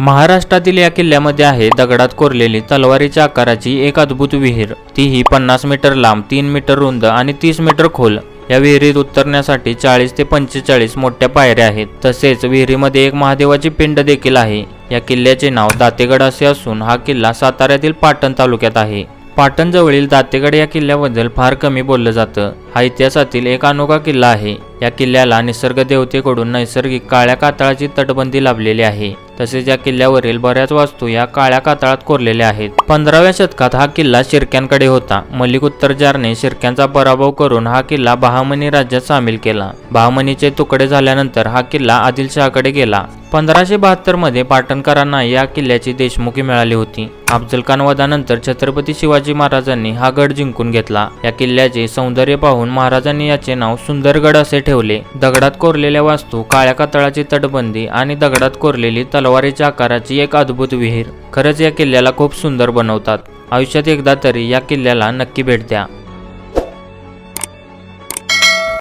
महाराष्ट्रातील या किल्ल्यामध्ये आहे दगडात कोरलेली तलवारीच्या आकाराची एक अद्भुत विहीर. तीही पन्नास मीटर लांब तीन मीटर रुंद आणि तीस मीटर खोल. या विहिरीत उतरण्यासाठी चाळीस ते पंचेचाळीस मोठ्या पायऱ्या आहेत. तसेच विहिरीमध्ये एक महादेवाची पिंड देखील आहे. या किल्ल्याचे नाव दातेगड असे असून हा किल्ला साताऱ्यातील पाटण तालुक्यात आहे. पाटणजवळील दातेगड या किल्ल्याबद्दल फार कमी बोललं जातं. हा इतिहासातील एक अनोखा किल्ला आहे. या किल्ल्याला निसर्ग देवतेकडून नैसर्गिक काळ्या कातळाची तटबंदी लाभलेली आहे. तसेच या किल्ल्यावरील बऱ्याच वास्तू या काळ्या कातळात कोरलेल्या आहेत. पंधराव्या शतकात हा किल्ला शिर्क्यांकडे होता. मलिक उत्तरजारने शिर्क्यांचा पराभव करून हा किल्ला बहामनी राज्यात सामील केला. बहामनीचे तुकडे झाल्यानंतर हा किल्ला आदिलशहाकडे गेला. पंधराशे बहात्तरमध्ये पाटणकरांना या किल्ल्याची देशमुखी मिळाली होती. अफजल खान वधानंतर छत्रपती शिवाजी महाराजांनी हा गड जिंकून घेतला. या किल्ल्याचे सौंदर्य पाहून महाराजांनी याचे नाव सुंदरगड असे ठेवले. दगडात कोरलेल्या वास्तू काळ्या कातळाची तटबंदी आणि दगडात कोरलेली तलवारीच्या आकाराची एक अद्भुत विहीर. खरंच या किल्ल्याला खूप सुंदर बनवतात. आयुष्यात एकदा तरी या किल्ल्याला नक्की भेट द्या.